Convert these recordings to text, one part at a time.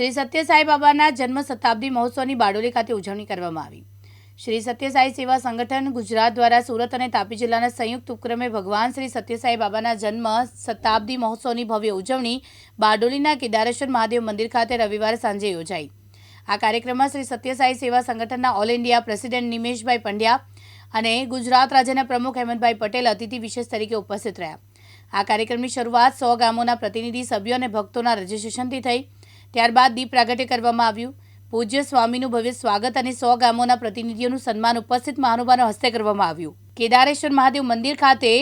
શ્રી સત્યસાઈ બાબાના જન્મ શતાબ્દી મહોત્સવની બારડોલી ખાતે ઉજવણી કરવામાં આવી. શ્રી સત્યસાઈ સેવા સંગઠન ગુજરાત દ્વારા સુરત અને તાપી જિલ્લાના સંયુક્ત ઉપક્રમે ભગવાન શ્રી સત્યસાઈ બાબાના જન્મ શતાબ્દી મહોત્સવની ભવ્ય ઉજવણી બારડોલીના કેદારેશ્વર મહાદેવ મંદિર ખાતે રવિવારે સાંજે યોજાઈ. આ કાર્યક્રમમાં શ્રી સત્યસાઈ સેવા સંગઠનના all India president Nimeshbhai Pandya અને ગુજરાત રાજ્યના પ્રમુખ હેમંતભાઈ પટેલ અતિથિ વિશેષ તરીકે ઉપસ્થિત રહ્યા. આ કાર્યક્રમની શરૂઆત સો ગામોના પ્રતિનિધિ, સભ્યો અને ભક્તોના રજીસ્ટ્રેશનથી થઈ. ત્યારબાદ દીપ પ્રાગટ્ય કરવામાં આવ્યું. પૂજ્ય સ્વામીનું ભવ્ય સ્વાગત અને સો ગામોના પ્રતિનિધિઓનું સન્માન ઉપસ્થિત મહાનુભાવોના હસ્તે કરવામાં આવ્યું. કેદારેશ્વર મહાદેવ મંદિર ખાતે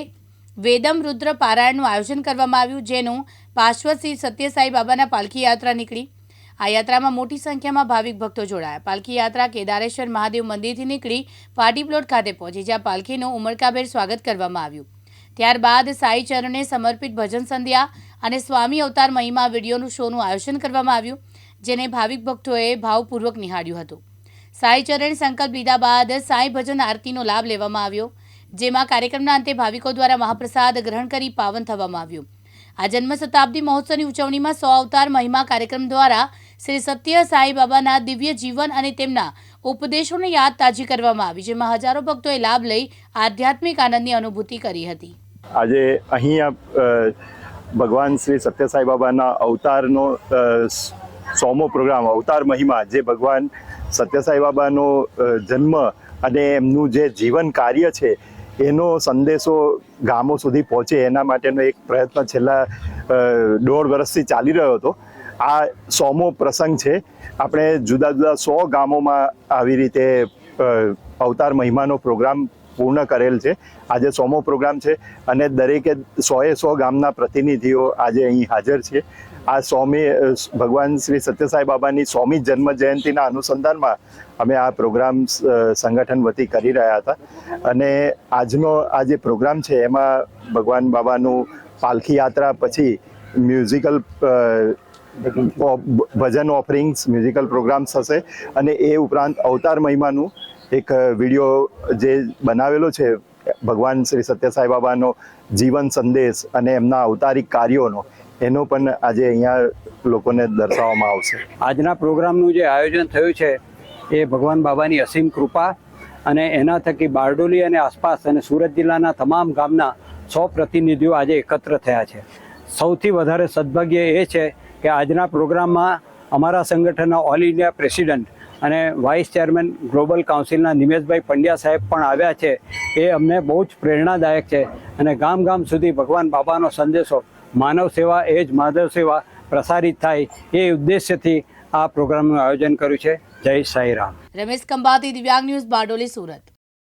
વેદમ રુદ્ર પારાયણનું આયોજન કરવામાં આવ્યું, જેનું પાર્શ્વ શ્રી સત્યસાઈ બાબાના પાલખી યાત્રા નીકળી. આ યાત્રામાં મોટી સંખ્યામાં ભાવિક ભક્તો જોડાયા. પાલખી યાત્રા કેદારેશ્વર મહાદેવ મંદિરથી નીકળી પાટી પ્લોટ ખાતે પહોંચી, જ્યાં પાલખીનું ઉમળકાભેર સ્વાગત કરવામાં આવ્યું. ત્યારબાદ સાઈ ચરણે સમર્પિત ભજન સંધ્યા અને સ્વામી અવતાર મહિમા વિડીયોનું શોનું આયોજન કરવામાં આવ્યું, જેને ભાવિક ભક્તોએ ભાવપૂર્વક નિહાળ્યું હતું. સાઈ ચરણ સંકલ્પ લીધા બાદ સાંઈ ભજન આરતીનો લાભ લેવામાં આવ્યો, જેમાં કાર્યક્રમના અંતે ભાવિકો દ્વારા મહાપ્રસાદ ગ્રહણ કરી પાવન થવામાં આવ્યું. આ જન્મ શતાબ્દી મહોત્સવની ઉજવણીમાં સો અવતાર મહિમા કાર્યક્રમ દ્વારા શ્રી સત્ય સાંઈ બાબાના દિવ્ય જીવન અને તેમના ઉપદેશોને યાદ તાજી કરવામાં આવી, જેમાં હજારો ભક્તોએ લાભ લઈ આધ્યાત્મિક આનંદની અનુભૂતિ કરી હતી. આજે અહીંયા ભગવાન શ્રી સત્યસાઈ બાબાના અવતારનો સોમો પ્રોગ્રામ, અવતાર મહિમા, જે ભગવાન સત્યસાઈ બાબાનો જન્મ અને એમનું જે જીવન કાર્ય છે, એનો સંદેશો ગામો સુધી પહોંચે, એના માટેનો એક પ્રયત્ન છેલ્લા દોઢ વર્ષથી ચાલી રહ્યો હતો. આ સોમો પ્રસંગ છે, આપણે જુદા જુદા સો ગામોમાં આવી રીતે અવતાર મહિમાનો પ્રોગ્રામ પૂર્ણ કરેલ છે. આજે સોમો પ્રોગ્રામ છે અને દરેકે સોએ સો ગામના પ્રતિનિધિઓ આજે અહીં હાજર છે. આ સોમી ભગવાન શ્રી સત્યસાઈ બાબાની સોમી જન્મ જયંતિના અનુસંધાનમાં અમે આ પ્રોગ્રામ સંગઠન વતી કરી રહ્યા હતા. અને આજનો આ જે પ્રોગ્રામ છે એમાં ભગવાન બાબાનું પાલખી યાત્રા પછી musical bhajan offerings, musical programmes હશે. અને એ ઉપરાંત અવતાર મહિમાનું એક વીડિયો જે બનાવેલો છે, ભગવાન શ્રી સત્યસાઈ બાબાનો જીવન સંદેશ અને એમના અવતારિક કાર્યોનો, એનો પણ આજે અહીંયા લોકોને દર્શાવવામાં આવશે. આજના પ્રોગ્રામનું જે આયોજન થયું છે, એ ભગવાન બાબાની અસીમ કૃપા અને એના થકી બારડોલી અને આસપાસ અને સુરત જિલ્લાના તમામ ગામના સો પ્રતિનિધિઓ આજે એકત્ર થયા છે. સૌથી વધારે સદભાગ્ય એ છે કે આજના પ્રોગ્રામમાં અમારા સંગઠનના ઓલ ઇન્ડિયા પ્રેસિડન્ટ અને વાઇસ ચેરમેન ગ્લોબલ કાઉન્સિલના નિમેશભાઈ પંડ્યા સાહેબ પણ આવ્યા છે. એ અમને બહુ જ પ્રેરણાદાયક છે અને ગામ ગામ સુધી ભગવાન બાબાનો સંદેશો, માનવ સેવા એ જ માધવ સેવા પ્રસારિત થાય એ ઉદ્દેશ્યથી આ પ્રોગ્રામનું આયોજન કર્યું છે. જય સાંઈ રામ. રમેશ કંબાતી દિવ્યાંગ ન્યૂઝ બારડોલી, સુરત.